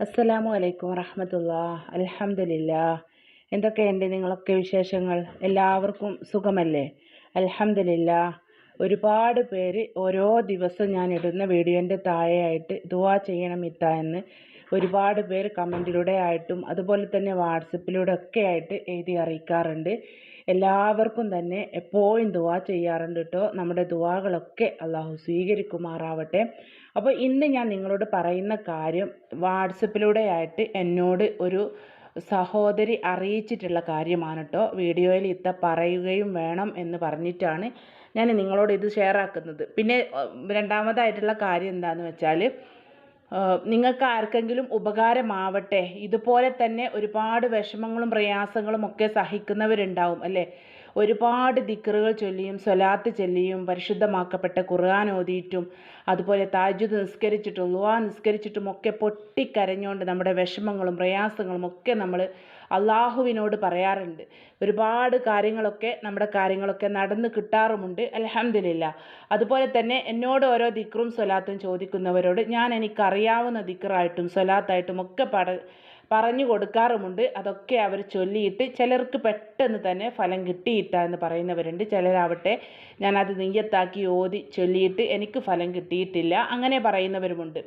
അസ്സലാമു അലൈക്കും വറഹമത്തുള്ള അൽഹംദുലില്ല എന്തൊക്കെയുണ്ട് നിങ്ങളൊക്കെ വിശേഷങ്ങൾ? എല്ലാവർക്കും സുഖമല്ലേ? അൽഹംദുലില്ല ഒരുപാട് പേര് ഓരോ ദിവസം ഞാൻ ഇടുന്ന വീഡിയോന്റെ താഴെയായിട്ട് ദുവാ ചെയ്യണം ഇത്ത എന്ന് ഒരുപാട് പേര് കമന്റിലൂടെ ആയിട്ടും അതുപോലെ തന്നെ വാട്സപ്പിലൂടെ ഒക്കെ ആയിട്ട് എഴുതി അറിയിക്കാറുണ്ട്. എല്ലാവർക്കും തന്നെ എപ്പോഴും ദുവാ ചെയ്യാറുണ്ട് കേട്ടോ നമ്മുടെ ദുവാകളൊക്കെ അള്ളാഹു സ്വീകരിക്കുമാറാവട്ടെ. അപ്പോൾ ഇന്ന് ഞാൻ നിങ്ങളോട് പറയുന്ന കാര്യം വാട്സപ്പിലൂടെ ആയിട്ട് എന്നോട് ഒരു സഹോദരി അറിയിച്ചിട്ടുള്ള കാര്യമാണ് കേട്ടോ വീഡിയോയിൽ ഇത്ത പറയുകയും വേണം എന്ന് പറഞ്ഞിട്ടാണ് ഞാൻ നിങ്ങളോട് ഇത് ഷെയർ ആക്കുന്നത്. പിന്നെ രണ്ടാമതായിട്ടുള്ള കാര്യം എന്താണെന്ന് വെച്ചാൽ നിങ്ങൾക്ക് ആർക്കെങ്കിലും ഉപകാരമാവട്ടെ. ഇതുപോലെ തന്നെ ഒരുപാട് വിഷമങ്ങളും പ്രയാസങ്ങളും ഒക്കെ സഹിക്കുന്നവരുണ്ടാവും അല്ലേ? ഒരുപാട് ദിക്റുകൾ ചൊല്ലിയും സ്വലാത്ത് ചൊല്ലിയും പരിശുദ്ധമാക്കപ്പെട്ട ഖുർആൻ ഓതിയിട്ടും അതുപോലെ താജുദ് നിസ്കരിച്ചിട്ടും ലുവാ നിസ്കരിച്ചിട്ടും ഒക്കെ പൊട്ടിക്കരഞ്ഞുകൊണ്ട് നമ്മുടെ വിഷമങ്ങളും പ്രയാസങ്ങളും ഒക്കെ നമ്മൾ അള്ളാഹുവിനോട് പറയാറുണ്ട്. ഒരുപാട് കാര്യങ്ങളൊക്കെ നമ്മുടെ കാര്യങ്ങളൊക്കെ നടന്ന് കിട്ടാറുമുണ്ട്. അലഹമില്ല അതുപോലെ തന്നെ എന്നോട് ഓരോ ദിക്റും സ്വലാത്തും ചോദിക്കുന്നവരോട് ഞാൻ എനിക്കറിയാവുന്ന ദിക്റായിട്ടും സ്വലാത്തായിട്ടും ഒക്കെ പട പറഞ്ഞു കൊടുക്കാറുമുണ്ട്. അതൊക്കെ അവർ ചൊല്ലിയിട്ട് ചിലർക്ക് പെട്ടെന്ന് തന്നെ ഫലം കിട്ടിയിട്ട എന്ന് പറയുന്നവരുണ്ട്. ചിലരാവട്ടെ ഞാനത് നെയ്യത്താക്കി ഓതി ചൊല്ലിയിട്ട് എനിക്ക് ഫലം കിട്ടിയിട്ടില്ല അങ്ങനെ പറയുന്നവരുമുണ്ട്.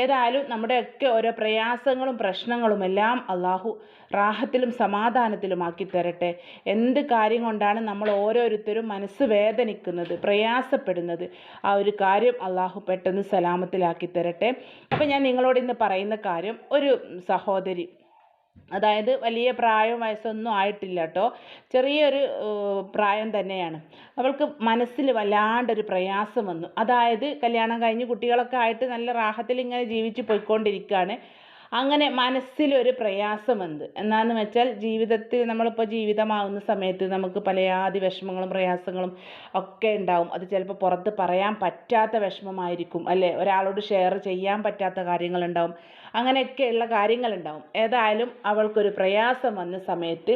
ഏതായാലും നമ്മുടെയൊക്കെ ഓരോ പ്രയാസങ്ങളും പ്രശ്നങ്ങളും എല്ലാം അള്ളാഹു റാഹത്തിലും സമാധാനത്തിലും ആക്കി തരട്ടെ. എന്ത് കാര്യം കൊണ്ടാണ് നമ്മൾ ഓരോരുത്തരും മനസ്സ് വേദനിക്കുന്നത് പ്രയാസപ്പെടുന്നത്? ആ ഒരു കാര്യം അള്ളാഹു പെട്ടെന്ന് സലാമത്തിലാക്കി തരട്ടെ. അപ്പം ഞാൻ നിങ്ങളോട് ഇന്ന് പറയുന്ന കാര്യം ഒരു സഹോദരി അതായത് വലിയ പ്രായം വയസ്സൊന്നും ആയിട്ടില്ല കേട്ടോ ചെറിയൊരു പ്രായം തന്നെയാണ്. അവൾക്ക് മനസ്സിൽ വല്ലാണ്ടൊരു പ്രയാസം വന്നു. അതായത് കല്യാണം കഴിഞ്ഞ് കുട്ടികളൊക്കെ ആയിട്ട് നല്ല റാഹത്തിൽ ഇങ്ങനെ ജീവിച്ച് പോയിക്കൊണ്ടിരിക്കുകയാണ് അങ്ങനെ മനസ്സിലൊരു പ്രയാസം ഉണ്ട് എന്നാന്ന് വെച്ചാൽ ജീവിതത്തിൽ നമ്മളിപ്പോൾ ജീവിതമാകുന്ന സമയത്ത് നമുക്ക് പലയാതി വിഷമങ്ങളും പ്രയാസങ്ങളും ഒക്കെ ഉണ്ടാവും. അത് ചിലപ്പോൾ പുറത്ത് പറയാൻ പറ്റാത്ത വിഷമമായിരിക്കും അല്ലേ? ഒരാളോട് ഷെയർ ചെയ്യാൻ പറ്റാത്ത കാര്യങ്ങളുണ്ടാവും. അങ്ങനെയൊക്കെയുള്ള കാര്യങ്ങളുണ്ടാവും. ഏതായാലും അവൾക്കൊരു പ്രയാസം വന്ന സമയത്ത്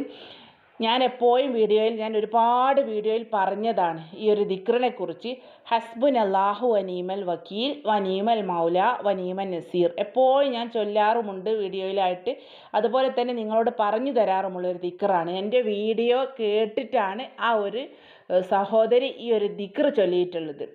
ഞാൻ എപ്പോഴും വീഡിയോയിൽ ഞാൻ ഒരുപാട് വീഡിയോയിൽ പറഞ്ഞതാണ് ഈ ഒരു ദിക്റിനെ കുറിച്ച് ഹസ്ബുൻ അള്ളാഹു വനീമൽ വക്കീൽ വനീമൽ മൗല വനീമൽ നസീർ. എപ്പോഴും ഞാൻ ചൊല്ലാറുമുണ്ട് വീഡിയോയിലായിട്ട്. അതുപോലെ തന്നെ നിങ്ങളോട് പറഞ്ഞു തരാറുമുള്ള ഒരു ദിക്റാണ്. എന്റെ വീഡിയോ കേട്ടിട്ടാണ് ആ ഒരു സഹോദരി ഈ ഒരു ദിക്ർ ചൊല്ലിയിട്ടുള്ളത്.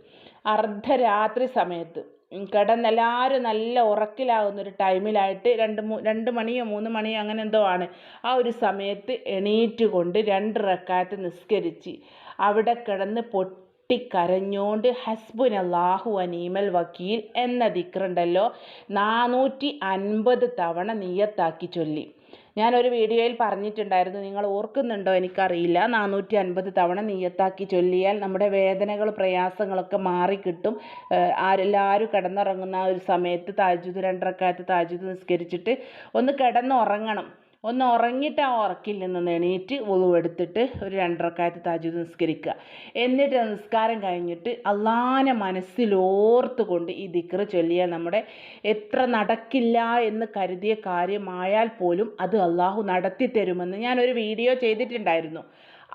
അർദ്ധരാത്രി സമയത്ത്. കിടന്നെല്ലാവരും നല്ല ഉറക്കിലാകുന്ന ഒരു ടൈമിലായിട്ട് രണ്ട് രണ്ട് മണിയോ മൂന്ന് മണിയോ അങ്ങനെ എന്തോ ആണ്. ആ ഒരു സമയത്ത് എണീറ്റ് കൊണ്ട് രണ്ട് റക്കാത്ത് നിസ്കരിച്ച് അവിടെ കിടന്ന് പൊട്ടിക്കരഞ്ഞോണ്ട് ഹസ്ബുൻ അള്ളാഹു അനീമൽ വക്കീൽ എന്ന ദിക്റുണ്ടല്ലോ നാനൂറ്റി അൻപത് തവണ നീയത്താക്കി ചൊല്ലി. ഞാനൊരു വീഡിയോയിൽ പറഞ്ഞിട്ടുണ്ടായിരുന്നു നിങ്ങൾ ഓർക്കുന്നുണ്ടോ എനിക്കറിയില്ല നാനൂറ്റി അൻപത് തവണ നീയത്താക്കി ചൊല്ലിയാൽ നമ്മുടെ വേദനകൾ പ്രയാസങ്ങളൊക്കെ മാറിക്കിട്ടും. ആരെല്ലാവരും കിടന്നുറങ്ങുന്ന ആ ഒരു സമയത്ത് താജുദ് രണ്ടരക്കാലത്ത് താജുദ് നിസ്കരിച്ചിട്ട് ഒന്ന് കിടന്നുറങ്ങണം. ഒന്ന് ഉറങ്ങിയിട്ട് ആ ഉറക്കിൽ നിന്ന് എണീറ്റ് ഉളുവെടുത്തിട്ട് ഒരു രണ്ടരക്കാലത്ത് താജുദ് നിസ്കരിക്കുക. എന്നിട്ട് നിസ്കാരം കഴിഞ്ഞിട്ട് അള്ളാനെ മനസ്സിലോർത്തുകൊണ്ട് ഈ ദിക്റ് ചൊല്ലിയാൽ നമ്മുടെ എത്ര നടക്കില്ല എന്ന് കരുതിയ കാര്യമായാൽ പോലും അത് അള്ളാഹു നടത്തി തരുമെന്ന് ഞാനൊരു വീഡിയോ ചെയ്തിട്ടുണ്ടായിരുന്നു.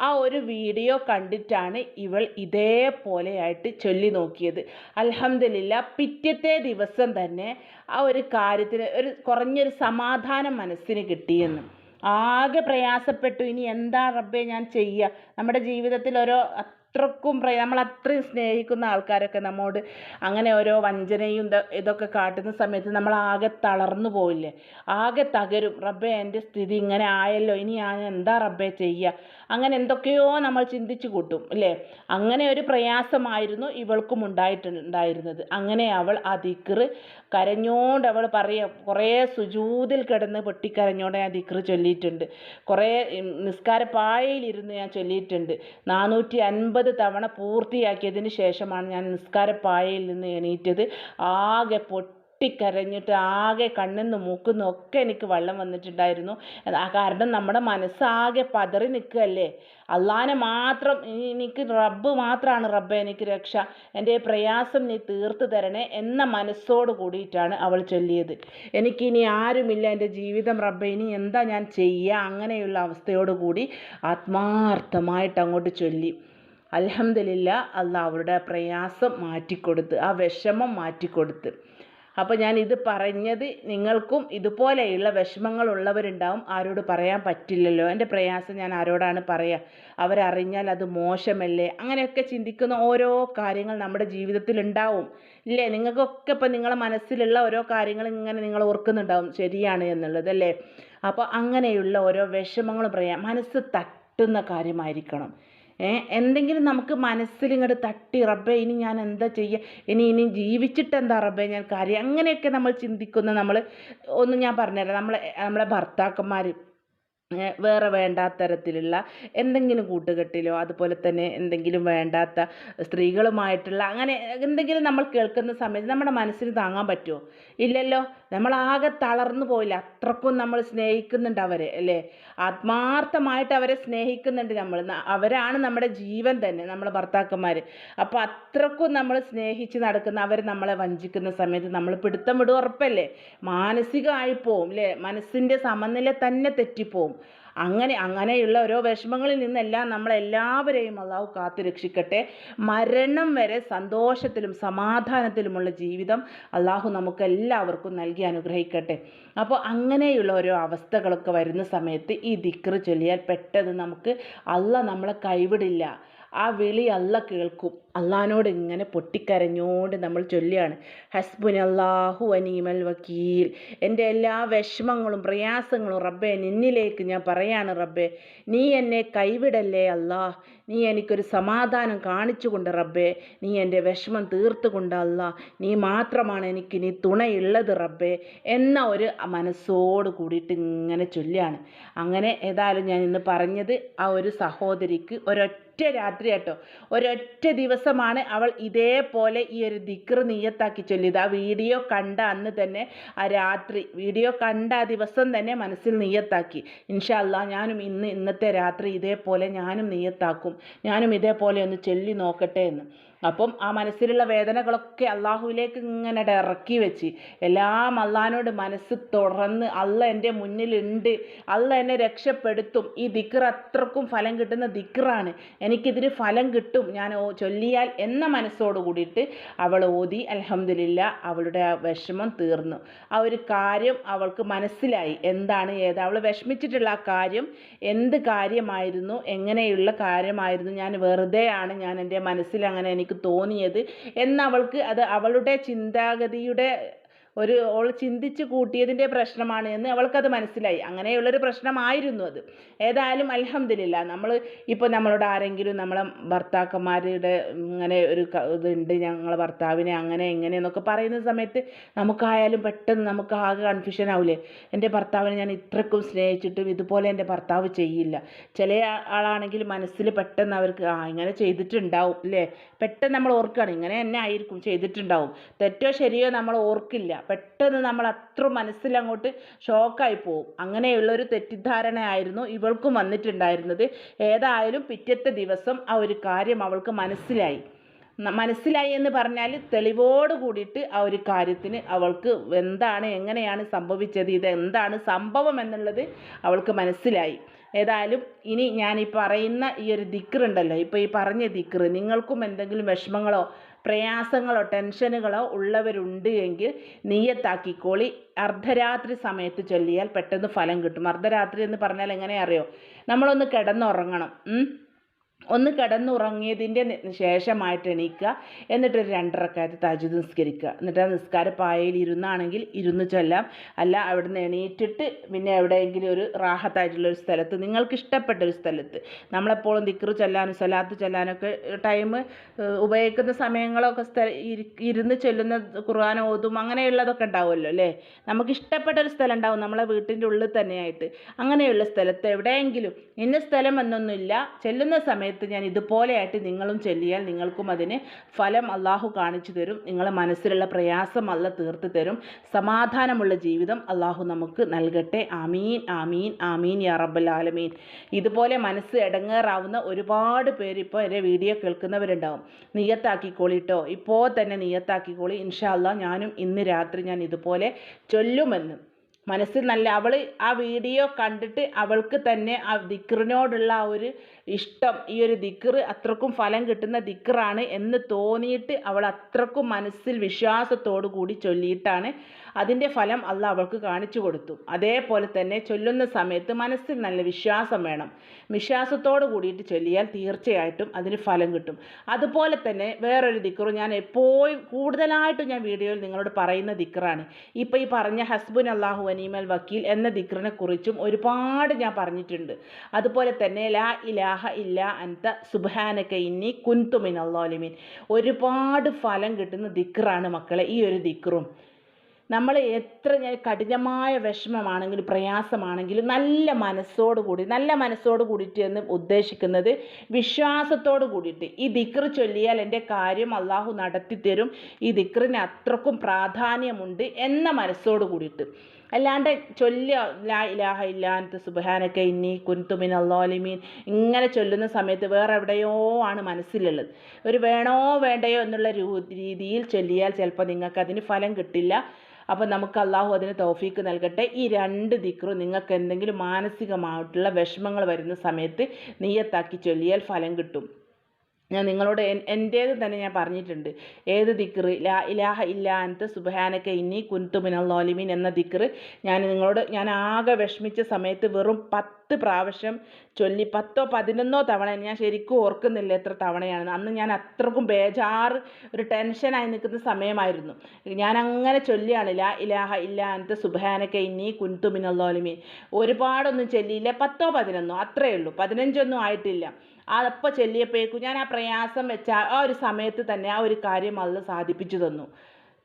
ആ ഒരു വീഡിയോ കണ്ടിട്ടാണ് ഇവൾ ഇതേപോലെയായിട്ട് ചൊല്ലി നോക്കിയത്. അലഹമില്ല പിറ്റത്തെ ദിവസം തന്നെ ആ ഒരു കാര്യത്തിന് ഒരു കുറഞ്ഞൊരു സമാധാനം മനസ്സിന് കിട്ടിയെന്ന്. ആകെ പ്രയാസപ്പെട്ടു. ഇനി എന്താ റബ്ബേ ഞാൻ ചെയ്യുക നമ്മുടെ ജീവിതത്തിൽ ഓരോ അത്രക്കും നമ്മൾ അത്രയും സ്നേഹിക്കുന്ന ആൾക്കാരൊക്കെ നമ്മോട് അങ്ങനെ ഓരോ വഞ്ചനയും ഇതൊക്കെ കാട്ടുന്ന സമയത്ത് നമ്മൾ ആകെ തളർന്നു പോയില്ലേ ആകെ തകരും. റബ്ബേ എന്റെ സ്ഥിതി ഇങ്ങനെ ആയല്ലോ. ഇനി ഞാൻ എന്താ റബ്ബേ ചെയ്യുക അങ്ങനെ എന്തൊക്കെയോ നമ്മൾ ചിന്തിച്ചു കൂട്ടും അല്ലേ? അങ്ങനെ ഒരു പ്രയാസമായിരുന്നു ഇവൾക്കും ഉണ്ടായിട്ടുണ്ടായിരുന്നത് അങ്ങനെ അവൾ ആ കരഞ്ഞോണ്ട് അവൾ പറയുക കുറേ സുജൂതിൽ കിടന്ന് പൊട്ടിക്കരഞ്ഞോണ്ട് ഞാൻ ദിക്റ് ചൊല്ലിയിട്ടുണ്ട്. കുറേ നിസ്കാരപ്പായയിലിരുന്ന് ഞാൻ ചൊല്ലിയിട്ടുണ്ട്. നാനൂറ്റി അൻപത് തവണ പൂർത്തിയാക്കിയതിന് ശേഷമാണ് ഞാൻ നിസ്കാരപ്പായയിൽ നിന്ന് എണീറ്റത്. ആകെ പൊട്ടി പൊട്ടിക്കരഞ്ഞിട്ട് ആകെ കണ്ണിന്ന് മൂക്കുന്നും ഒക്കെ എനിക്ക് വെള്ളം വന്നിട്ടുണ്ടായിരുന്നു. കാരണം നമ്മുടെ മനസ്സാകെ പതറി നിൽക്കുകയല്ലേ? അള്ളാനെ മാത്രം എനിക്ക് റബ്ബ് മാത്രമാണ് റബ്ബ് എനിക്ക് രക്ഷ. എന്റെ പ്രയാസം നീ തീർത്തു തരണേ എന്ന മനസ്സോട് കൂടിയിട്ടാണ് അവൾ ചൊല്ലിയത്. എനിക്കിനി ആരുമില്ല എന്റെ ജീവിതം റബ്ബ്. ഇനി എന്താ ഞാൻ ചെയ്യുക അങ്ങനെയുള്ള അവസ്ഥയോട് കൂടി ആത്മാർത്ഥമായിട്ട് അങ്ങോട്ട് ചൊല്ലി. അലഹമില്ല അല്ല അവരുടെ പ്രയാസം മാറ്റിക്കൊടുത്ത് ആ വിഷമം മാറ്റിക്കൊടുത്ത്. അപ്പോൾ ഞാൻ ഇത് പറഞ്ഞത് നിങ്ങൾക്കും ഇതുപോലെയുള്ള വിഷമങ്ങളുള്ളവരുണ്ടാവും ആരോട് പറയാൻ പറ്റില്ലല്ലോ. എന്റെ പ്രയാസം ഞാൻ ആരോടാണ് പറയുക അവരറിഞ്ഞാൽ അത് മോശമല്ലേ? അങ്ങനെയൊക്കെ ചിന്തിക്കുന്ന ഓരോ കാര്യങ്ങൾ നമ്മുടെ ജീവിതത്തിൽ ഉണ്ടാവും. ഇല്ലേ? നിങ്ങൾക്കൊക്കെ ഇപ്പം നിങ്ങളെ മനസ്സിലുള്ള ഓരോ കാര്യങ്ങൾ ഇങ്ങനെ നിങ്ങൾ ഓർക്കുന്നുണ്ടാവും. ശരിയാണ് എന്നുള്ളത് അല്ലേ? അപ്പോൾ അങ്ങനെയുള്ള ഓരോ വിഷമങ്ങളും പറയാം. മനസ്സ് തട്ടുന്ന കാര്യമായിരിക്കണം. എന്തെങ്കിലും നമുക്ക് മനസ്സിൽ ഇങ്ങോട്ട് തട്ടി റബ്ബേ ഇനി ഞാൻ എന്താ ചെയ്യുക ഇനി ഇനി ജീവിച്ചിട്ട് എന്താ റബ്ബേ ഞാൻ കാര്യം? അങ്ങനെയൊക്കെ നമ്മൾ ചിന്തിക്കുന്ന നമ്മൾ ഒന്ന് ഞാൻ പറഞ്ഞുതരാം. നമ്മളെ നമ്മളെ ഭർത്താക്കന്മാർ വേറെ വേണ്ടാത്ത തരത്തിലുള്ള എന്തെങ്കിലും കൂട്ടുകെട്ടിലോ അതുപോലെ തന്നെ എന്തെങ്കിലും വേണ്ടാത്ത സ്ത്രീകളുമായിട്ടുള്ള അങ്ങനെ എന്തെങ്കിലും നമ്മൾ കേൾക്കുന്ന സമയത്ത് നമ്മുടെ മനസ്സിന് താങ്ങാൻ പറ്റുമോ ഇല്ലല്ലോ. നമ്മളാകെ തളർന്നു പോയില്ല. അത്രക്കും നമ്മൾ സ്നേഹിക്കുന്നുണ്ട് അവരെ അല്ലേ? ആത്മാർത്ഥമായിട്ട് അവരെ സ്നേഹിക്കുന്നുണ്ട് നമ്മൾ. അവരാണ് നമ്മുടെ ജീവൻ തന്നെ നമ്മുടെ ഭർത്താക്കന്മാർ അപ്പോൾ അത്രക്കും നമ്മൾ സ്നേഹിച്ച് നടക്കുന്ന അവർ നമ്മളെ വഞ്ചിക്കുന്ന സമയത്ത് നമ്മൾ പിടുത്തം വിടും ഉറപ്പല്ലേ? മാനസികമായി പോവും അല്ലേ മനസ്സിന്റെ സമനില തന്നെ തെറ്റിപ്പോവും. അങ്ങനെ അങ്ങനെയുള്ള ഓരോ വിഷമങ്ങളിൽ നിന്നെല്ലാം നമ്മളെല്ലാവരെയും അള്ളാഹു കാത്തു രക്ഷിക്കട്ടെ. മരണം വരെ സന്തോഷത്തിലും സമാധാനത്തിലുമുള്ള ജീവിതം അള്ളാഹു നമുക്ക് എല്ലാവർക്കും നൽകി അനുഗ്രഹിക്കട്ടെ. അപ്പോൾ അങ്ങനെയുള്ള ഓരോ അവസ്ഥകളൊക്കെ വരുന്ന സമയത്ത് ഈ ദിക്ർ ചൊല്ലിയാൽ പെട്ടെന്ന് നമുക്ക് അല്ല നമ്മളെ കൈവിടില്ല. ആ വിളി അല്ല കേൾക്കും. അള്ളഹാനോട് ഇങ്ങനെ പൊട്ടിക്കരഞ്ഞോണ്ട് നമ്മൾ ചൊല്ലിയാണ് ഹസ്ബുൻ അള്ളാഹു അനീമൽ വക്കീൽ. എന്റെ എല്ലാ വിഷമങ്ങളും പ്രയാസങ്ങളും റബ്ബെ നിന്നിലേക്ക് ഞാൻ പറയാണ് റബ്ബെ നീ എന്നെ കൈവിടല്ലേ അല്ലാ നീ എനിക്കൊരു സമാധാനം കാണിച്ചുകൊണ്ട് റബ്ബെ നീ എന്റെ വിഷമം തീർത്തുകൊണ്ട് അല്ല നീ മാത്രമാണ് എനിക്ക് നീ തുണയുള്ളത് റബ്ബെ എന്ന ഒരു മനസ്സോട് കൂടിയിട്ട് ഇങ്ങനെ ചൊല്ലിയാണ് അങ്ങനെ ഏതായാലും ഞാൻ ഇന്ന് പറഞ്ഞത് ആ ഒരു സഹോദരിക്ക് ഒരൊറ്റ രാത്രി കേട്ടോ ഒരൊറ്റ ദിവസമാണ് അവൾ ഇതേപോലെ ഈ ഒരു ദിക്ർ നീയത്താക്കി ചൊല്ലിയത്. ആ വീഡിയോ കണ്ട അന്ന് തന്നെ ആ രാത്രി വീഡിയോ കണ്ട ആ ദിവസം തന്നെ മനസ്സിൽ നീയത്താക്കി. ഇൻഷാല്ല ഞാനും ഇന്ന് ഇന്നത്തെ രാത്രി ഇതേപോലെ ഞാനും നീയത്താക്കും. ഞാനും ഇതേപോലെ ഒന്ന് ചൊല്ലി നോക്കട്ടെ എന്ന്. അപ്പം ആ മനസ്സിലുള്ള വേദനകളൊക്കെ അള്ളാഹുവിലേക്ക് ഇങ്ങനെ ഇറക്കി വെച്ച്. എല്ലാം അള്ളഹാനോട് മനസ്സ് തുറന്ന് അല്ല എന്റെ മുന്നിലുണ്ട്. അല്ല എന്നെ രക്ഷപ്പെടുത്തും. ഈ ദിക്ർ അത്രക്കും ഫലം കിട്ടുന്ന ദിക്റാണ്. എനിക്കിതിന് ഫലം കിട്ടും. ഞാൻ ചൊല്ലിയാൽ എന്ന മനസ്സോട് കൂടിയിട്ട് അവൾ ഓതി. അലഹമില്ല അവളുടെ ആ വിഷമം തീർന്നു. ആ ഒരു കാര്യം അവൾക്ക് മനസ്സിലായി. എന്താണ് ഏത്? അവൾ വിഷമിച്ചിട്ടുള്ള ആ കാര്യം എന്ത് കാര്യമായിരുന്നു? എങ്ങനെയുള്ള കാര്യമായിരുന്നു? ഞാൻ വെറുതെയാണ് ഞാൻ എന്റെ മനസ്സിൽ അങ്ങനെ എനിക്ക് തോന്നിയത്. എന്നവൾക്ക് അത് അവളുടെ ചിന്താഗതിയുടെ ഒരു അവൾ ചിന്തിച്ച് കൂട്ടിയതിന്റെ പ്രശ്നമാണ് എന്ന് അവൾക്കത് മനസ്സിലായി. അങ്ങനെയുള്ളൊരു പ്രശ്നമായിരുന്നു അത്. ഏതായാലും അലഹമില്ല നമ്മൾ ഇപ്പോൾ നമ്മളോട് ആരെങ്കിലും നമ്മളെ ഭർത്താക്കന്മാരുടെ ഇങ്ങനെ ഒരു ഇതുണ്ട് ഞങ്ങളെ ഭർത്താവിനെ അങ്ങനെ എങ്ങനെ എന്നൊക്കെ പറയുന്ന സമയത്ത് നമുക്കായാലും പെട്ടെന്ന് നമുക്ക് ആകെ കൺഫ്യൂഷൻ ആവില്ലേ എന്റെ ഭർത്താവിനെ ഞാൻ ഇത്രക്കും സ്നേഹിച്ചിട്ടും ഇതുപോലെ എന്റെ ഭർത്താവ് ചെയ്യില്ല. ചില ആളാണെങ്കിൽ മനസ്സിൽ പെട്ടെന്ന് അവർക്ക് ആ ഇങ്ങനെ ചെയ്തിട്ടുണ്ടാവും അല്ലേ പെട്ടെന്ന് നമ്മൾ ഓർക്കുകയാണ് ഇങ്ങനെ തന്നെ ആയിരിക്കും ചെയ്തിട്ടുണ്ടാവും. തെറ്റോ ശരിയോ നമ്മൾ ഓർക്കില്ല. പെട്ടെന്ന് നമ്മൾ അത്ര മനസ്സിലങ്ങോട്ട് ഷോക്കായി പോവും. അങ്ങനെയുള്ളൊരു തെറ്റിദ്ധാരണയായിരുന്നു ഇവൾക്കും വന്നിട്ടുണ്ടായിരുന്നത്. ഏതായാലും പിറ്റത്തെ ദിവസം ആ ഒരു കാര്യം അവൾക്ക് മനസ്സിലായി. മനസ്സിലായി എന്ന് പറഞ്ഞാൽ തെളിവോട് കൂടിയിട്ട് ആ ഒരു കാര്യത്തിന് അവൾക്ക് എന്താണ് എങ്ങനെയാണ് സംഭവിച്ചത് ഇത് എന്താണ് സംഭവം എന്നുള്ളത് അവൾക്ക് മനസ്സിലായി. ഏതായാലും ഇനി ഞാൻ ഈ പറയുന്ന ഈ ഒരു ദിക്റുണ്ടല്ലോ ഇപ്പോൾ ഈ പറഞ്ഞ ദിക്റ് നിങ്ങൾക്കും എന്തെങ്കിലും വിഷമങ്ങളോ പ്രയാസങ്ങളോ ടെൻഷനുകളോ ഉള്ളവരുണ്ട് എങ്കിൽ നീയത്താക്കിക്കോളി. അർദ്ധരാത്രി സമയത്ത് ചൊല്ലിയാൽ പെട്ടെന്ന് ഫലം കിട്ടും. അർദ്ധരാത്രി എന്ന് പറഞ്ഞാൽ എങ്ങനെ അറിയോ? നമ്മളൊന്ന് കിടന്നുറങ്ങണം ഒന്ന് കിടന്നുറങ്ങിയതിന്റെ ശേഷമായിട്ട് എണീക്കുക. എന്നിട്ട് ഒരു രണ്ടരക്കാലത്ത് തജു നിസ്കരിക്കുക. എന്നിട്ട് ആ നിസ്കാര പായയിൽ ഇരുന്നാണെങ്കിൽ ഇരുന്ന് ചൊല്ലാം. അല്ല അവിടുന്ന് എണീറ്റിട്ട് പിന്നെ എവിടെയെങ്കിലും ഒരു റാഹത്തായിട്ടുള്ള ഒരു സ്ഥലത്ത് നിങ്ങൾക്ക് ഇഷ്ടപ്പെട്ട ഒരു സ്ഥലത്ത്. നമ്മളെപ്പോഴും ദിക്റ് ചൊല്ലാനും സലാത്ത് ചൊല്ലാനൊക്കെ ടൈം ഉപയോഗിക്കുന്ന സമയങ്ങളൊക്കെ സ്ഥല ഇരുന്ന് ചൊല്ലുന്ന ഖുർആൻ ഓതും അങ്ങനെയുള്ളതൊക്കെ ഉണ്ടാവുമല്ലോ അല്ലേ? നമുക്ക് ഇഷ്ടപ്പെട്ട ഒരു സ്ഥലം ഉണ്ടാവും. നമ്മളെ വീട്ടിന്റെ ഉള്ളിൽ തന്നെയായിട്ട്. അങ്ങനെയുള്ള സ്ഥലത്ത് എവിടെയെങ്കിലും ഇന്ന സ്ഥലം എന്നൊന്നുമില്ല. ചെല്ലുന്ന സമയത്ത് സമയത്ത് ഞാൻ ഇതുപോലെയായിട്ട് നിങ്ങളും ചൊല്ലിയാൽ നിങ്ങൾക്കും അതിന് ഫലം അള്ളാഹു കാണിച്ചു തരും. നിങ്ങളെ മനസ്സിലുള്ള പ്രയാസം അല്ല തീർത്ത് തരും. സമാധാനമുള്ള ജീവിതം അള്ളാഹു നമുക്ക് നൽകട്ടെ. ആമീൻ ആമീൻ ആമീൻ യാ റബ്ബൽ ആലമീൻ. ഇതുപോലെ മനസ്സ് ഇടങ്ങേറാവുന്ന ഒരുപാട് പേര് ഇപ്പോൾ എന്റെ വീഡിയോ കേൾക്കുന്നവരുണ്ടാവും. നിയത്താക്കിക്കോളിട്ടോ. ഇപ്പോൾ തന്നെ നിയത്താക്കിക്കോളി. ഇൻഷാ അള്ളാഹ് ഞാനും ഇന്ന് രാത്രി ഞാൻ ഇതുപോലെ ചൊല്ലുമെന്ന്. മനസ്സിൽ നല്ല അവൾ ആ വീഡിയോ കണ്ടിട്ട് അവൾക്ക് തന്നെ ആ ദിക്റിനോടുള്ള ആ ഒരു ഇഷ്ടം ഈ ഒരു ദിക്ർ അത്രക്കും ഫലം കിട്ടുന്ന ദിക്റാണ് എന്ന് തോന്നിയിട്ട് അവൾ അത്രക്കും മനസ്സിൽ വിശ്വാസത്തോടു കൂടി ചൊല്ലിയിട്ടാണ് അതിന്റെ ഫലം അല്ല അവൾക്ക് കാണിച്ചു കൊടുത്തു. അതേപോലെ തന്നെ ചൊല്ലുന്ന സമയത്ത് മനസ്സിൽ നല്ല വിശ്വാസം വേണം. വിശ്വാസത്തോട് കൂടിയിട്ട് ചൊല്ലിയാൽ തീർച്ചയായിട്ടും അതിന് ഫലം കിട്ടും. അതുപോലെ തന്നെ വേറൊരു ദിക്റ് ഞാൻ എപ്പോഴും കൂടുതലായിട്ടും ഞാൻ വീഡിയോയിൽ നിങ്ങളോട് പറയുന്ന ദിക്റാണ്. ഇപ്പോൾ ഈ പറഞ്ഞ ഹസ്ബുൻ അള്ളാഹു അനീമൽ വക്കീൽ എന്ന ദിക്റിനെ കുറിച്ചും ഒരുപാട് ഞാൻ പറഞ്ഞിട്ടുണ്ട്. അതുപോലെ തന്നെ ലാ ഇലാഹ ഇല്ല അൻത സുബാനക്ക ഇന്നി കുൻതുമിൻ അള്ളാലിമിൻ ഒരുപാട് ഫലം കിട്ടുന്ന ദിക്റാണ് മക്കളെ ഈ ഒരു ദിക്റും. നമ്മൾ എത്ര കഠിനമായ വിഷമമാണെങ്കിലും പ്രയാസമാണെങ്കിലും നല്ല മനസ്സോട് കൂടി നല്ല മനസ്സോട് കൂടിയിട്ട് എന്ന് ഉദ്ദേശിക്കുന്നത് വിശ്വാസത്തോട് കൂടിയിട്ട്. ഈ ദിക്ർ ചൊല്ലിയാൽ എന്റെ കാര്യം അള്ളാഹു നടത്തിത്തരും. ഈ ദിക്റിന് അത്രക്കും പ്രാധാന്യമുണ്ട് എന്ന മനസ്സോട് കൂടിയിട്ട്. അല്ലാണ്ട് ചൊല്ലുക ലാ ഇലാഹ സുബഹാനക്ക ഇന്നി കുൻതുമിൻ അള്ളാലിമീൻ ഇങ്ങനെ ചൊല്ലുന്ന സമയത്ത് വേറെ എവിടെയോ ആണ് മനസ്സിലുള്ളത്. ഒരു വേണോ വേണ്ടയോ എന്നുള്ള രീതിയിൽ ചൊല്ലിയാൽ ചിലപ്പോൾ നിങ്ങൾക്ക് അതിന് ഫലം കിട്ടില്ല. അപ്പോൾ നമുക്ക് അള്ളാഹു അതിന് തൗഫീക്ക് നൽകട്ടെ. ഈ രണ്ട് ദിക്റും നിങ്ങൾക്ക് എന്തെങ്കിലും മാനസികമായിട്ടുള്ള വിഷമങ്ങൾ വരുന്ന സമയത്ത് നീയത്താക്കി ചൊല്ലിയാൽ ഫലം കിട്ടും. ഞാൻ നിങ്ങളോട് എന്റേത് തന്നെ ഞാൻ പറഞ്ഞിട്ടുണ്ട്. ഏത് ദിക്റ്? ലാ ഇലാഹ ഇല്ലാത്ത സുബഹാനക്ക ഇന്നി കുൻതുമിനല്ലോലിമീൻ എന്ന ദിക്റ്. ഞാൻ നിങ്ങളോട് ഞാൻ ആകെ വിഷമിച്ച സമയത്ത് വെറും പത്ത് പ്രാവശ്യം ചൊല്ലി പത്തോ പതിനൊന്നോ തവണ ഞാൻ ശരിക്കും ഓർക്കുന്നില്ല എത്ര തവണയാണ് അന്ന് ഞാൻ അത്രക്കും ബേജാറ് ഒരു ടെൻഷനായി നിൽക്കുന്ന സമയമായിരുന്നു. ഞാൻ അങ്ങനെ ചൊല്ലിയാണ് ലാ ഇലാഹ ഇല്ലാത്ത സുബഹാനക്ക ഇന്നി കുൻതുമിനല്ലോലിമീൻ ഒരുപാടൊന്നും ചൊല്ലിയില്ല. പത്തോ പതിനൊന്നോ അത്രയേ ഉള്ളൂ. പതിനഞ്ചൊന്നും ആയിട്ടില്ല. അപ്പോൾ ചെല്ലിയപ്പോഴേക്കും ഞാൻ ആ പ്രയാസം വെച്ച ആ ഒരു സമയത്ത് തന്നെ ആ ഒരു കാര്യം അല്ല സാധിപ്പിച്ചു തന്നു.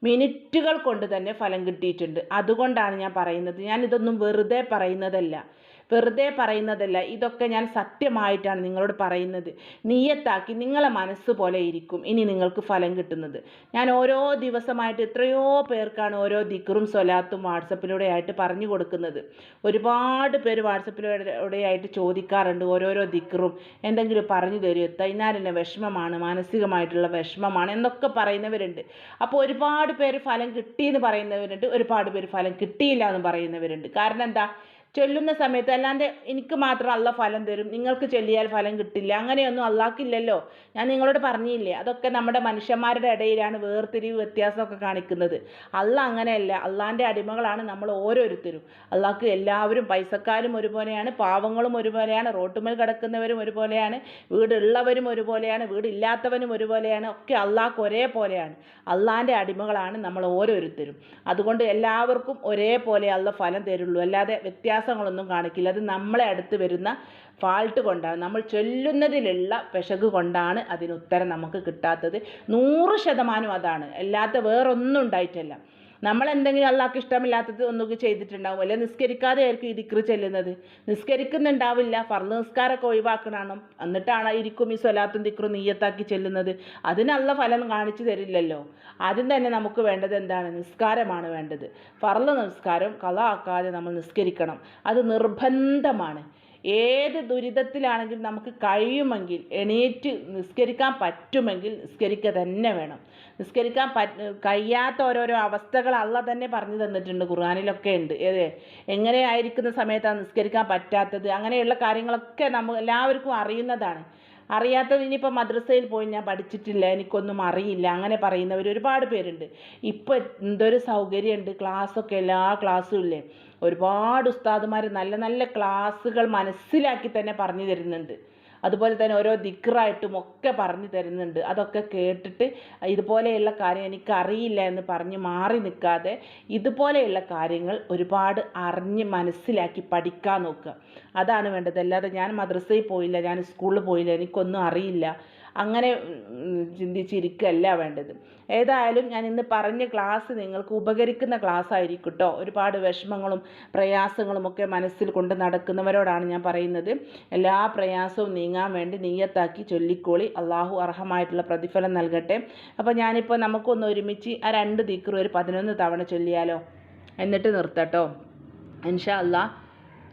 മിനിറ്റുകൾ കൊണ്ട് തന്നെ ഫലം കിട്ടിയിട്ടുണ്ട്. അതുകൊണ്ടാണ് ഞാൻ പറയുന്നത്. ഞാൻ ഇതൊന്നും വെറുതെ പറയുന്നതല്ല. വെറുതെ പറയുന്നതല്ല. ഇതൊക്കെ ഞാൻ സത്യമായിട്ടാണ് നിങ്ങളോട് പറയുന്നത്. നീയത്താക്കി നിങ്ങളെ മനസ്സ് പോലെ ഇരിക്കും. ഇനി നിങ്ങൾക്ക് ഫലം കിട്ടുന്നത്. ഞാൻ ഓരോ ദിവസമായിട്ട് എത്രയോ പേർക്കാണ് ഓരോ ദിക്കറും സ്വലാത്തും വാട്സപ്പിലൂടെ ആയിട്ട് പറഞ്ഞു കൊടുക്കുന്നത്. ഒരുപാട് പേര് വാട്സപ്പിലൂടെ ആയിട്ട് ചോദിക്കാറുണ്ട് ഓരോരോ ദിക്കറും എന്തെങ്കിലും പറഞ്ഞു തരുമോ? തൈനാലിന്റെ വിഷമമാണ്. മാനസികമായിട്ടുള്ള വിഷമമാണ് എന്നൊക്കെ പറയുന്നവരുണ്ട്. അപ്പോൾ ഒരുപാട് പേര് ഫലം കിട്ടിയെന്ന് പറയുന്നവരുണ്ട്. ഒരുപാട് പേര് ഫലം കിട്ടിയില്ല എന്ന് പറയുന്നവരുണ്ട്. കാരണം എന്താ? ചൊല്ലുന്ന സമയത്ത് അല്ലാണ്ട് എനിക്ക് മാത്രം അല്ല ഫലം തരും. നിങ്ങൾക്ക് ചൊല്ലിയാൽ ഫലം കിട്ടില്ല. അങ്ങനെയൊന്നും അള്ളാഹ്ക്കില്ലല്ലോ. ഞാൻ നിങ്ങളോട് പറഞ്ഞില്ലേ? അതൊക്കെ നമ്മുടെ മനുഷ്യന്മാരുടെ ഇടയിലാണ് വേർതിരിവ് വ്യത്യാസമൊക്കെ കാണിക്കുന്നത്. അല്ല അങ്ങനെയല്ല. അള്ളാന്റെ അടിമകളാണ് നമ്മൾ ഓരോരുത്തരും. അള്ളാഹ്ക്ക് എല്ലാവരും പൈസക്കാരും ഒരുപോലെയാണ് പാവങ്ങളും ഒരുപോലെയാണ് റോട്ടുമേൽ കിടക്കുന്നവരും ഒരുപോലെയാണ് വീടുള്ളവരും ഒരുപോലെയാണ് വീടില്ലാത്തവനും ഒരുപോലെയാണ് ഒക്കെ അള്ളാഹ്ക്ക് ഒരേപോലെയാണ്. അള്ളാന്റെ അടിമകളാണ് നമ്മൾ ഓരോരുത്തരും. അതുകൊണ്ട് എല്ലാവർക്കും ഒരേപോലെ അള്ള ഫലം തരുള്ളൂ. അല്ലാതെ വ്യത്യാസങ്ങളൊന്നും കാണിക്കില്ല. അത് നമ്മളെ അടുത്ത് വരുന്ന ഫാൾട്ട് കൊണ്ടാണ്. നമ്മൾ ചൊല്ലുന്നതിലുള്ള പിശക് കൊണ്ടാണ് അതിന് ഉത്തരം നമുക്ക് കിട്ടാത്തത്. നൂറ് ശതമാനം അതാണ്. അല്ലാത്ത വേറൊന്നും ഉണ്ടായിട്ടല്ല. നമ്മൾ എന്തെങ്കിലും അള്ളാഹ്ക്ക് ഇഷ്ടമില്ലാത്തത് ഒന്നൊക്കെ ചെയ്തിട്ടുണ്ടാവും. അല്ലെ നിസ്കരിക്കാതെ ആയിരിക്കും ഈ ദിക്റ് ചെല്ലുന്നത്. നിസ്കരിക്കുന്നുണ്ടാവില്ല. ഫർദ് നിസ്കാരമൊക്കെ ഒഴിവാക്കണം എന്നിട്ടാണ് ഇരിക്കും ഈ സ്വലാത്തും ദിക്റും നീയത്താക്കി ചെല്ലുന്നത്. അതിനുള്ള ഫലം കാണിച്ചു തരില്ലല്ലോ. ആദ്യം തന്നെ നമുക്ക് വേണ്ടത് എന്താണ്? നിസ്കാരമാണ് വേണ്ടത്. ഫർൾ നിസ്കാരം കഥ ആക്കാതെ നമ്മൾ നിസ്കരിക്കണം. അത് നിർബന്ധമാണ്. ഏത് ദുരിതത്തിലാണെങ്കിലും നമുക്ക് കഴിയുമെങ്കിൽ എണീറ്റ് നിസ്കരിക്കാൻ പറ്റുമെങ്കിൽ നിസ്കരിക്കുക തന്നെ വേണം. നിസ്കരിക്കാൻ കഴിയാത്ത ഓരോരോ അവസ്ഥകൾ അല്ല തന്നെ പറഞ്ഞു തന്നിട്ടുണ്ട്. ഖുർആാനിലൊക്കെ ഉണ്ട്. ഏത്? എങ്ങനെയായിരിക്കുന്ന സമയത്താണ് നിസ്കരിക്കാൻ പറ്റാത്തത്? അങ്ങനെയുള്ള കാര്യങ്ങളൊക്കെ നമ്മൾ എല്ലാവർക്കും അറിയുന്നതാണ്. അറിയാത്തത് ഇനിയിപ്പോൾ മദ്രസയിൽ പോയി ഞാൻ പഠിച്ചിട്ടില്ല എനിക്കൊന്നും അറിയില്ല അങ്ങനെ പറയുന്നവർ ഒരുപാട് പേരുണ്ട്. ഇപ്പോൾ എന്തൊരു സൗകര്യമുണ്ട്. ക്ലാസ്സൊക്കെ എല്ലാ ക്ലാസ്സും ഇല്ലേ? ഒരുപാട് ഉസ്താദുമാർ നല്ല നല്ല ക്ലാസ്സുകൾ മനസ്സിലാക്കി തന്നെ പറഞ്ഞു തരുന്നുണ്ട്. അതുപോലെ തന്നെ ഓരോ ദിക്റായിട്ടും ഒക്കെ പറഞ്ഞു തരുന്നുണ്ട്. അതൊക്കെ കേട്ടിട്ട് ഇതുപോലെയുള്ള കാര്യം എനിക്കറിയില്ല എന്ന് പറഞ്ഞ് മാറി നിൽക്കാതെ ഇതുപോലെയുള്ള കാര്യങ്ങൾ ഒരുപാട് അറിഞ്ഞ് മനസ്സിലാക്കി പഠിക്കാൻ നോക്കുക. അതാണ് വേണ്ടത്. അല്ലാതെ ഞാൻ മദ്രസയിൽ പോയില്ല ഞാൻ സ്കൂളിൽ പോയില്ല എനിക്കൊന്നും അറിയില്ല. അങ്ങനെ ചിന്തിച്ചിരിക്കുകയല്ല വേണ്ടത്. ഏതായാലും ഞാൻ ഇന്ന് പറഞ്ഞ ക്ലാസ് നിങ്ങൾക്ക് ഉപകരിക്കുന്ന ക്ലാസ് ആയിരിക്കും ഒരുപാട് വിഷമങ്ങളും പ്രയാസങ്ങളും ഒക്കെ മനസ്സിൽ കൊണ്ട് നടക്കുന്നവരോടാണ് ഞാൻ പറയുന്നത്. എല്ലാ പ്രയാസവും നീങ്ങാൻ വേണ്ടി നീയത്താക്കി ചൊല്ലിക്കോളി. അള്ളാഹു അർഹമായിട്ടുള്ള പ്രതിഫലം നൽകട്ടെ. അപ്പോൾ ഞാനിപ്പോൾ നമുക്കൊന്ന് ഒരുമിച്ച് ആ രണ്ട് ദിക്റും ഒരു പതിനൊന്ന് തവണ ചൊല്ലിയാലോ? എന്നിട്ട് നിർത്തട്ടോ. ഇൻഷാ അല്ലാ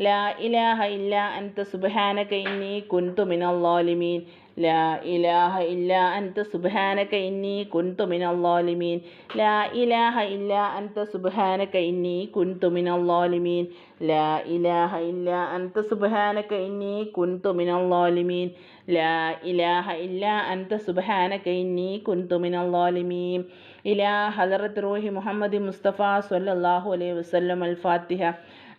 ലാ ഇലാഹ ഇല്ല അൻത സുബ്ഹാനക ഇന്നി കുൻതു മിനൽ ളാലിമീൻ ലാ ഇലാഹ ഇല്ല അൻത സുബ്ഹാനക ഇന്നി കുൻതു മിനൽ ളാലിമീൻ ലാ ഇലാഹ ഇല്ല അൻത സുബ്ഹാനക ഇന്നി കുൻതു മിനൽ ളാലിമീൻ ലാ ഇലാഹ ഇല്ല അൻത സുബ്ഹാനക ഇന്നി കുൻതു മിനൽ ളാലിമീൻ ലാ ഇലാഹ ഇല്ല അൻത സുബ്ഹാനക ഇന്നി കുൻതു മിനൽ ളാലിമീൻ ഇലാ ഹലറത്ത് റൂഹി മുഹമ്മദ് മുസ്തഫ സ്വല്ലല്ലാഹു അലൈഹി വസല്ലം അൽ ഫാത്തിഹ.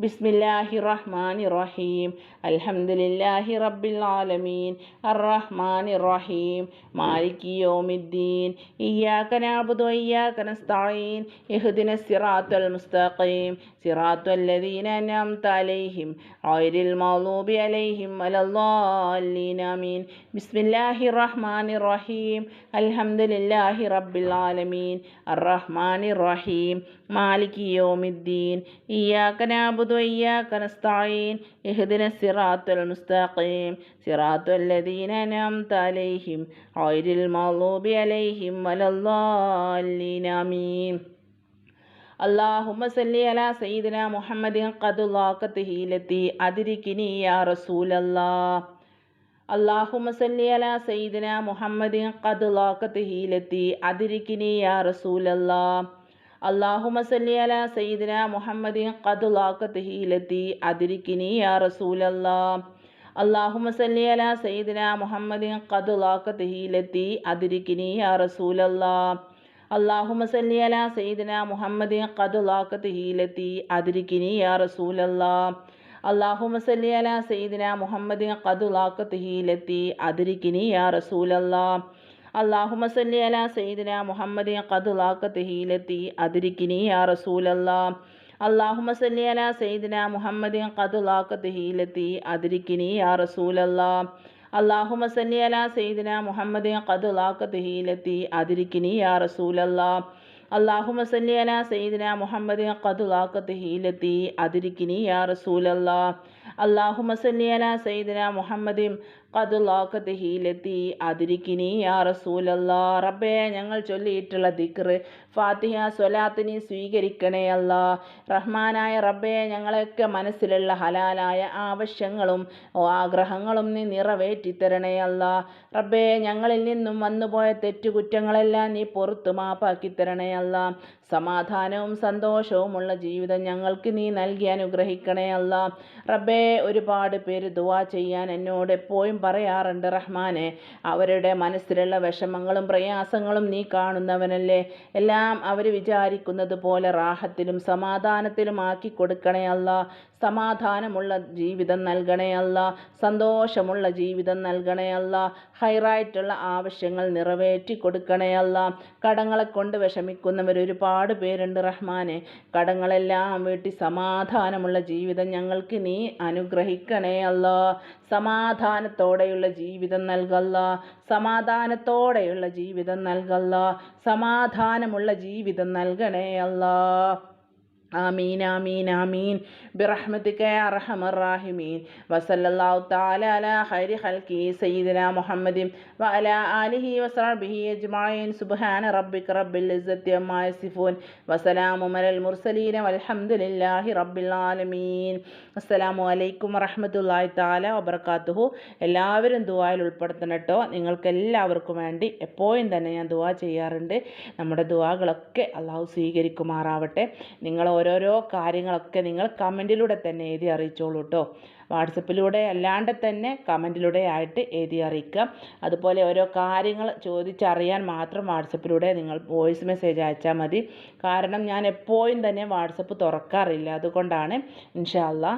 ബിസ്മില്ലാഹി റഹ്മാനി റഹീം അൽഹംദുലില്ലാഹി റബ്ബിൽ ആലമീൻ അറഹ്മാൻ റഹീം മാലിക് യോമിദ്ദീൻ. ഇയ്യാക നാബുദു ഇയ്യാക നസ്തഈൻ. ഇഹ്ദിന സിറാത്തൽ മുസ്തഖീം. സിറാത്തൽ ലദീന അൻഅംത അലൈഹിം. ഗൈറിൽ മഗ്ദൂബി അലൈഹിം വലദ്ദാലീൻ. ആമീൻ. ബിസ്മില്ലാഹി റഹ്മാനി റഹീം അൽഹംദുലില്ലാഹി റബ്ബിൽ ആലമീൻ അറഹ്മാൻ റഹീം മാലിക് യോമിദ്ദീൻ. ഇയ്യാക നാബുദു الرحمن الرحيم مالك يوم الدين إياك نعبد وإياك نستعين اهدنا الصراط المستقيم صراط الذين أنعمت عليهم غير المغضوب عليهم ولا الضالين آمين اللهم صل على سيدنا محمد قد ضاقت هيلتي أدركني يا رسول الله اللهم صل على سيدنا محمد قد ضاقت هيلتي أدركني يا رسول الله അള്ളാഹുമ സല്ലി സയ്യിദിന മുഹമ്മദിൻ ഖദുലാഖത്തിഹിലത്തി അതിരിക്കിനി യാ റസൂലല്ലാ. അള്ളാഹുമ അല സയ്യിദിന മുഹമ്മദിൻ ഖദുലാഖത്തിഹിലത്തി അതിരിക്കിനി യാ റസൂലല്ലാ. അള്ളാഹുമ അല സയ്യിദിന മുഹമ്മദിൻ ഖദുലാഖത്തിഹിലത്തി അതിരിക്കിനി യാ റസൂലല്ലാ. അള്ളാഹുമ അല സയ്യിദിന മുഹമ്മദിൻ ഖദുലാഖത്തിഹിലത്തി അതിരിക്കിനി യാ റസൂലല്ലാ. അള്ളാഹുമ സല്ലി അല സയ്യിദിന മുഹമ്മദ് ഖദ്ലാഖത്ത് ഹീലത്തി അതിരിക്കിനി യാ റസൂലല്ലാ. അള്ളാഹുമ സല്ലി അല സയ്യിദിന മുഹമ്മദ് ഖദ്ലാഖത്ത് ഹീലത്തി അതിരിക്കിനി യാ റസൂലല്ലാ. അള്ളാഹുമ സല്ലി അല സയ്യിദിന മുഹമ്മദ് ഖദ്ലാഖത്ത് ഹീലത്തി അതിരിക്കിനി യാ റസൂലല്ലാ. അള്ളാഹുമ സല്ലി അല സയ്യിദിന മുഹമ്മദ് ഖദ്ലാഖത്ത് ഹീലത്തി അതിരിക്കിനി യാ റസൂലല്ലാ. അള്ളാഹുമ സല്ലി അല സയ്യിദിന മുഹമ്മദ് കതുലാക്കത്തിഹീലെത്തി അതിരിക്കിനി യാ റസൂലല്ലാ. റബ്ബേ ഞങ്ങൾ ചൊല്ലിയിട്ടുള്ള ദിക്റ്. ഫാത്തിഹ സ്വലാത്തിനി സ്വീകരിക്കണേ അല്ല. റഹ്മാനായ റബ്ബേ ഞങ്ങളൊക്കെ മനസ്സിലുള്ള ഹലാലായ ആവശ്യങ്ങളും ആഗ്രഹങ്ങളും നീ നിറവേറ്റിത്തരണേ അല്ല. റബ്ബേ ഞങ്ങളിൽ നിന്നും വന്നുപോയ തെറ്റുകുറ്റങ്ങളെല്ലാം നീ പൊറുത്തു മാപ്പാക്കി തരണേ അല്ല. സമാധാനവും സന്തോഷവുമുള്ള ജീവിതം ഞങ്ങൾക്ക് നീ നൽകി അനുഗ്രഹിക്കണേ അല്ല. റബ്ബേ ഒരുപാട് പേര് ദുവാ ചെയ്യാൻ എന്നോട് എപ്പോഴും പറയാറുണ്ട് റഹ്മാനെ. അവരുടെ മനസ്സിലുള്ള വിഷമങ്ങളും പ്രയാസങ്ങളും നീ കാണുന്നവനല്ലേ. എല്ലാം അവർ വിചാരിക്കുന്നത് പോലെ റാഹത്തിലും സമാധാനത്തിലും ആക്കി കൊടുക്കണേ അല്ല. സമാധാനമുള്ള ജീവിതം നൽകണേ അല്ല. സന്തോഷമുള്ള ജീവിതം നൽകണേ അല്ല. ഹൈറായിട്ടുള്ള ആവശ്യങ്ങൾ നിറവേറ്റി കൊടുക്കണേ അല്ല. കടങ്ങളെ കൊണ്ട് വിഷമിക്കുന്നവർ ഒരുപാട് ഒരുപാട് പേരുണ്ട് റഹ്മാനെ. കടങ്ങളെല്ലാം വീട്ടി സമാധാനമുള്ള ജീവിതം ഞങ്ങൾക്ക് നീ അനുഗ്രഹിക്കണേ അല്ല. സമാധാനത്തോടെയുള്ള ജീവിതം നൽകല്ല സമാധാനത്തോടെയുള്ള ജീവിതം നൽകല്ല സമാധാനമുള്ള ജീവിതം നൽകണേ അല്ലാ. ആമീൻ ആമീൻ ആമീൻ. برحمتك يا أرحم الراحمين وصلى الله تعالى على خير خلقه سيدنا محمد وعلى آله وصحبه أجمعين سبحان ربك رب العزة عما يصفون وسلام على المرسلين والحمد لله رب العالمين അസ്സലാമു അലൈക്കും വറഹമത്തല്ലാഹി താല വബർക്കാത്തുഹു എല്ലാവരും ദുവായിൽ ഉൾപ്പെടുത്തണം കേട്ടോ നിങ്ങൾക്ക് എല്ലാവർക്കും വേണ്ടി എപ്പോഴും തന്നെ ഞാൻ ദുവാ ചെയ്യാറുണ്ട് നമ്മുടെ ദുവാകളൊക്കെ അള്ളാഹു സ്വീകരിക്കുമാറാവട്ടെ നിങ്ങൾ ഓരോരോ കാര്യങ്ങളൊക്കെ നിങ്ങൾ കമന്റിലൂടെ തന്നെ എഴുതി അറിയിച്ചോളൂ കേട്ടോ വാട്സപ്പിലൂടെ അല്ലാണ്ട് തന്നെ കമന്റിലൂടെ ആയിട്ട് എഴുതി അറിയിക്കുക അതുപോലെ ഓരോ കാര്യങ്ങൾ ചോദിച്ചറിയാൻ മാത്രം വാട്സപ്പിലൂടെ നിങ്ങൾ വോയിസ് മെസ്സേജ് അയച്ചാൽ മതി. കാരണം ഞാൻ എപ്പോഴും തന്നെ വാട്സപ്പ് തുറക്കാറില്ല. അതുകൊണ്ടാണ് ഇൻഷാ അല്ലാ